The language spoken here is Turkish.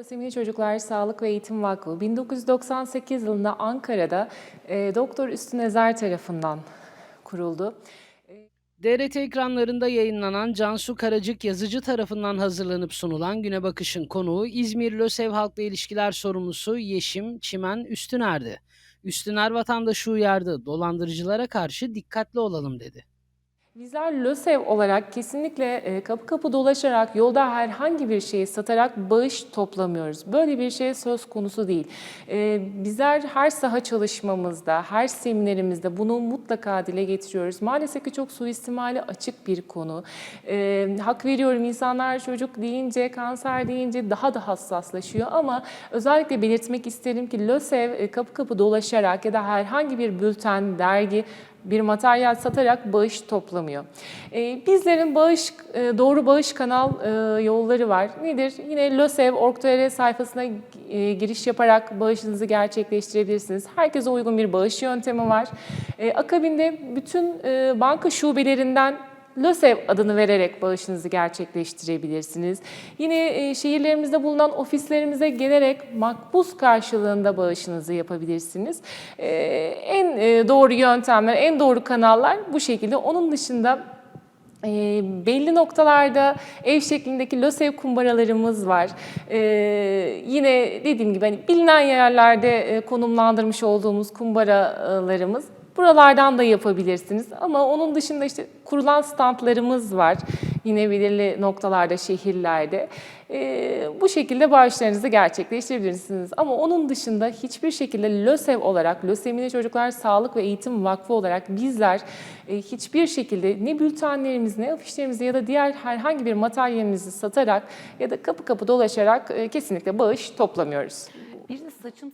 Lösemili Çocuklar Sağlık ve Eğitim Vakfı 1998 yılında Ankara'da e, Doktor Üstün Ezer tarafından kuruldu. DRT ekranlarında yayınlanan Cansu Karacık yazıcı tarafından hazırlanıp sunulan Güne Bakış'ın konuğu İzmir LÖSEV Halkla İlişkiler Sorumlusu Yeşim Çimen Üstüner'di. Üstüner vatandaşı uyardı, dolandırıcılara karşı dikkatli olalım dedi. Bizler LÖSEV olarak kesinlikle e, kapı kapı dolaşarak yolda herhangi bir şeyi satarak bağış toplamıyoruz. Böyle bir şey söz konusu değil. E, Bizler her saha çalışmamızda, her seminerimizde bunu mutlaka dile getiriyoruz. Maalesef ki çok suistimali açık bir konu. E, Hak veriyorum insanlar çocuk deyince, kanser deyince daha da hassaslaşıyor ama özellikle belirtmek isterim ki LÖSEV kapı kapı dolaşarak ya da herhangi bir bülten, dergi bir materyal satarak bağış toplamıyor. Ee, bizlerin bağış e, doğru bağış kanal e, yolları var. Nedir? Yine LÖSEV.org.tr sayfasına e, giriş yaparak bağışınızı gerçekleştirebilirsiniz. Herkese uygun bir bağış yöntemi var. E, akabinde bütün e, banka şubelerinden LÖSEV adını vererek bağışınızı gerçekleştirebilirsiniz. Yine e, şehirlerimizde bulunan ofislerimize gelerek makbuz karşılığında bağışınızı yapabilirsiniz. E, en e, doğru yöntemler, en doğru kanallar bu şekilde. Onun dışında e, belli noktalarda ev şeklindeki LÖSEV kumbaralarımız var. E, yine dediğim gibi hani bilinen yerlerde e, konumlandırmış olduğumuz kumbaralarımız Buralardan da yapabilirsiniz ama onun dışında işte kurulan standlarımız var yine belirli noktalarda, şehirlerde. Ee, bu şekilde bağışlarınızı gerçekleştirebilirsiniz. Ama onun dışında hiçbir şekilde LÖSEV olarak, Lösemili Çocuklar Sağlık ve Eğitim Vakfı olarak bizler e, hiçbir şekilde ne bültenlerimizi, ne afişlerimizi ya da diğer herhangi bir materyalimizi satarak ya da kapı kapı dolaşarak e, kesinlikle bağış toplamıyoruz. Bir de saçım